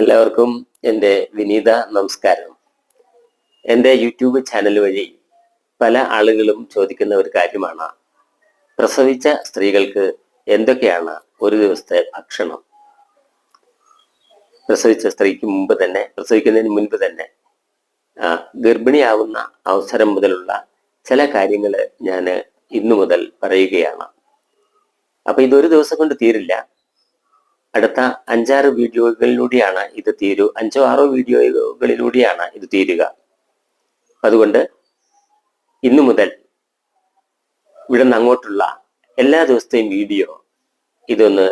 എല്ലാവർക്കും എന്റെ വിനീത നമസ്കാരം. എന്റെ യൂട്യൂബ് ചാനൽ വഴി പല ആളുകളും ചോദിക്കുന്ന ഒരു കാര്യമാണ്. പ്രസവിച്ച സ്ത്രീകൾക്ക് എന്തൊക്കെയാണ് ഒരു ദിവസത്തെ ഭക്ഷണം? പ്രസവിച്ച സ്ത്രീക്ക് മുമ്പ് തന്നെ പ്രസവിക്കുന്നതിന് മുൻപ് തന്നെ ഗർഭിണിയാവുന്ന അവസരം മുതലുള്ള ചില കാര്യങ്ങൾ ഞാൻ ഇന്നു മുതൽ പറയുകയാണ്. അപ്പൊ ഇതൊരു ദിവസം കൊണ്ട് തീരില്ല. അടുത്ത അഞ്ചാറ് വീഡിയോകളിലൂടെയാണ് ഇത് തീരൂ അഞ്ചോ ആറോ വീഡിയോകളിലൂടെയാണ് ഇത് തീരുക. അതുകൊണ്ട് ഇന്നു മുതൽ ഇവിടെ നിന്ന് അങ്ങോട്ടുള്ള എല്ലാ ദിവസത്തെയും വീഡിയോ ഇതൊന്ന്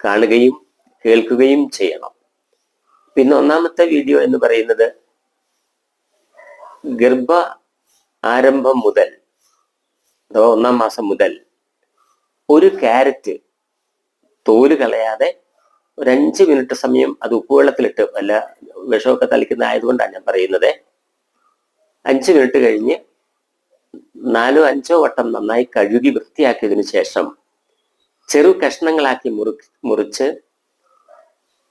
കാണുകയും കേൾക്കുകയും ചെയ്യണം. പിന്നെ ഒന്നാമത്തെ വീഡിയോ എന്ന് പറയുന്നത് ഗർഭ ആരംഭം മുതൽ അഥവാ ഒന്നാം മാസം മുതൽ ഒരു ക്യാരറ്റ് തോൽ കളയാതെ ഒരു അഞ്ച് മിനിറ്റ് സമയം അത് ഉപ്പുവെള്ളത്തിലിട്ട് വല്ല വിഷമൊക്കെ തളിക്കുന്ന ആയതുകൊണ്ടാണ് ഞാൻ പറയുന്നത്. അഞ്ച് മിനിറ്റ് കഴിഞ്ഞ് നാലോ അഞ്ചോ വട്ടം നന്നായി കഴുകി വൃത്തിയാക്കിയതിനു ശേഷം ചെറു കഷ്ണങ്ങളാക്കി മുറി മുറിച്ച്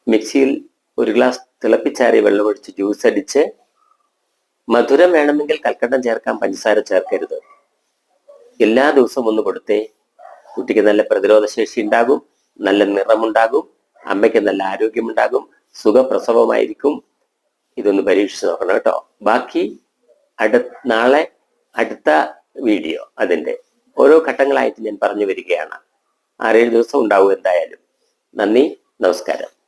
മിക്സിയിൽ ഒരു ഗ്ലാസ് തിളപ്പിച്ചാറിയ വെള്ളമൊഴിച്ച് ജ്യൂസ് അടിച്ച് മധുരം വേണമെങ്കിൽ കൽക്കട്ടം ചേർക്കാം പഞ്ചസാര ചേർക്കരുത്. എല്ലാ ദിവസവും ഒന്ന് കൊടുത്തേ കുട്ടിക്ക് നല്ല പ്രതിരോധ ശേഷി ഉണ്ടാകും. നല്ല നിറമുണ്ടാകും അമ്മയ്ക്ക് നല്ല ആരോഗ്യമുണ്ടാകും സുഖപ്രസവമായിരിക്കും. ഇതൊന്ന് പരീക്ഷിച്ച് നോക്കണം കേട്ടോ. ബാക്കി അടു നാളെ അടുത്ത വീഡിയോ അതിന്റെ ഓരോ ഘട്ടങ്ങളായിട്ട് ഞാൻ പറഞ്ഞു വരികയാണ്. ആറേഴ് ദിവസം ഉണ്ടാവും എന്തായാലും. നന്ദി നമസ്കാരം.